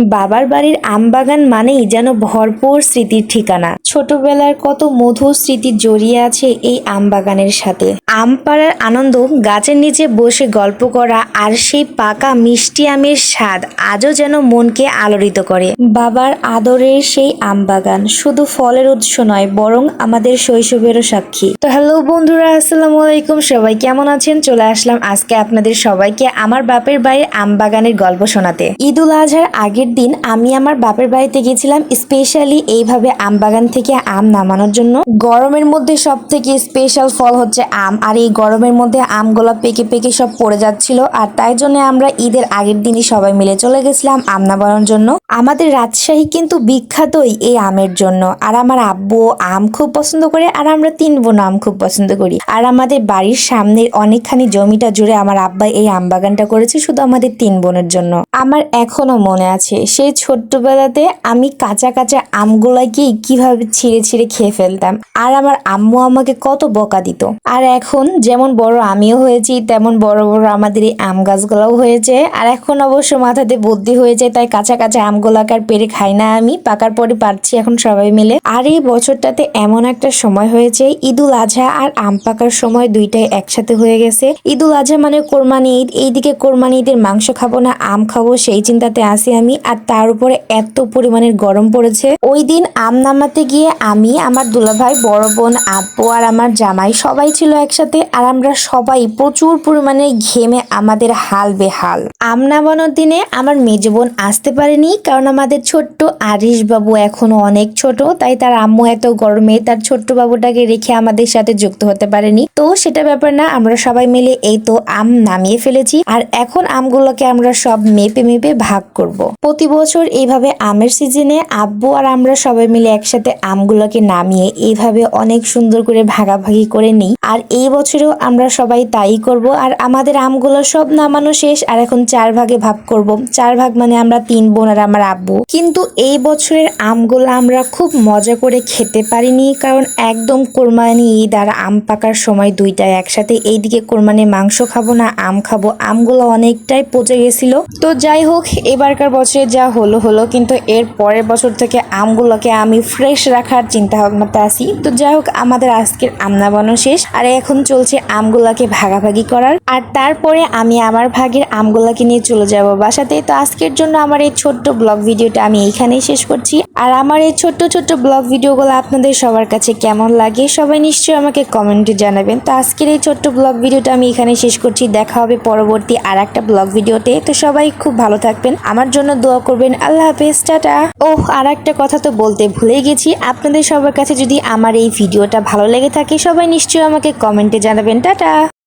বাবার বাড়ির আমবাগান মানেই যেন ভরপুর স্মৃতির ঠিকানা। ছোটবেলার কত মধুর স্মৃতি জড়িয়ে আছে এই আমবাগানের সাথে। আম পাড়ার আনন্দ গাছের নিচে বসে গল্প করা আর সেই পাকা মিষ্টি আমের স্বাদ আজও যেন মনকে আলোড়িত করে। বাবার আদরের সেই আমবাগান শুধু ফলের উৎস নয়, বরং আমাদের শৈশবেরও সাক্ষী। তো হ্যালো বন্ধুরা, আসসালামু আলাইকুম। সবাই কেমন আছেন? চলে আসলাম আজকে আপনাদের সবাইকে আমার বাপের বাড়ির আম বাগানের গল্প শোনাতে। ঈদুল আজহার আগের দিন আমি আমার বাপের বাড়িতে গেছিলাম স্পেশালি এইভাবে আম বাগান থেকে আম নামানোর জন্য। গরমের মধ্যে সব থেকে স্পেশাল ফল হচ্ছে আম, আর এই গরমের মধ্যে আমগুলো পেকে পেকে সব পড়ে যাচ্ছিল, আর তাই জন্য আমরা ঈদের আগের দিনই সবাই মিলে চলে গেছিলাম আম নামানোর জন্য। আমাদের রাজশাহী কিন্তু বিখ্যাতই এই আমের জন্য, আর আমার আব্বু আম খুব পছন্দ করে, আর আমরা তিন বোন আম খুব পছন্দ করি। আর আমাদের বাড়ির সামনের অনেকখানি জমিটা জুড়ে আমার আব্বা এই আম বাগানটা করেছে শুধু আমাদের তিন বোনের জন্য। আমার এখনও মনে আছে সেই ছোট্টবেলাতে আমি কাঁচা কাঁচা আমগুলাকে কীভাবে ছিঁড়ে ছিঁড়ে খেয়ে ফেলতাম। আর আমার আম্মু আমাকে কত বকা দিত। আর এখন যেমন বড় আমিও হয়েছি, তেমন বড় বড় আমাদের এই আম গাছগুলাও হয়েছে। আর এখন অবশ্য মাথাতে বুদ্ধি হয়েছে তাই কাঁচা কাঁচা আমগুলাকে আর পেরে খাই না আমি। পাকার পরে পারছি এখন সবাই মিলে। আর এই বছরটাতে এমন একটা সময় হয়েছে, ঈদুল আজহা আর আম পাকার সময় দুইটাই একসাথে হয়ে গেছে। ঈদুল আজহা মানে কোরবানি ঈদ, এইদিকে কোরবানি ঈদের মাংস খাব না, আম খাব সেই চিন্তাতে আসি আমি। আর তার উপরে এত পরিমাণের গরম পড়েছে। ওই দিন আম নামাতে গিয়ে আমি, আমার দুলাভাই, বড় বোন আব্বু আর আমার জামাই সবাই ছিল একসাথে আর আমরা সবাই প্রচুর পরিমাণে ঘেমে আমাদের হাল বেহাল। আম নামানোর দিনে আমার মেজ বোন আসতে পারেনি কারণ আমাদের ছোট্ট আরিশ বাবু এখনও অনেক ছোট, তাই তার আম্মু এত গরমে তার ছোট্ট বাবুটাকে রেখে আমাদের সাথে যুক্ত হতে পারেনি। তো সেটা ব্যাপার না, আমরা সবাই মিলে এই তো আম নামিয়ে ফেলেছি আর এখন আমগুলোকে আমরা সব মেপে মেপে ভাগ করব। প্রতি বছর এইভাবে আমের সিজনে আব্বু আর আমরা সবাই মিলে একসাথে আমগুলোকে নামিয়ে এইভাবে অনেক সুন্দর করে ভাগাভাগি করে নিই। আর এই বছরেও আমরা সবাই তাই করব। আর আমাদের আমগুলো সব নামানো শেষ। আর এখন চার ভাগে ভাগ করব। চার ভাগ মানে আমরা তিন বোন আর আমার আব্বু। কিন্তু এই বছরের আমগুলো আমরা খুব মজা করে খেতে পারিনি। কারণ একদম কোরবানি ঈদ আর আম পাকার সময় দুইটা একসাথে। এইদিকে কোরবানি মাংস খাব না, আম খাব। আমগুলো অনেকটাই পচে গেছিল। তো যাই হোক, এবারকার বছরে যা হলো হলো, কিন্তু এর পরের বছর থেকে আমগুলোকে আমি ফ্রেশ রাখার চিন্তা ভাবনাতে আসি তো যাই হোক, আমাদের আজকের আম নামানো শেষ। আর এখন চলছে আমগুলাকে ভাগাভাগি করার। আর তারপরে আমি আমার ভাগের আমগুলাকে নিয়ে চলে যাব বাসাতে। তো আজকের জন্য আমার এই ছোট্ট ব্লগ ভিডিওটা আমি এইখানেই শেষ করছি। আর আমার এই ছোট্ট ছোট্ট ব্লগ ভিডিওগুলো আপনাদের সবার কাছে কেমন লাগে, সবাই নিশ্চয়ই আমাকে কমেন্টে জানাবেন। তো আজকের এই ছোট্ট ব্লগ ভিডিওটা আমি এখানে শেষ করছি। দেখা হবে পরবর্তী আর একটা ব্লগ ভিডিওতে। তো সবাই খুব ভালো থাকবেন। আমার জন্য দোয়া করবেন। আল্লাহ হাফেজ, টাটা। ও আর একটা কথা তো বলতে ভুলে গেছি। আপনাদের সবার কাছে যদি আমার এই ভিডিওটা ভালো লেগে থাকে, সবাই নিশ্চয়ই আমাকে কমেন্টে জানাবেন। টাটা।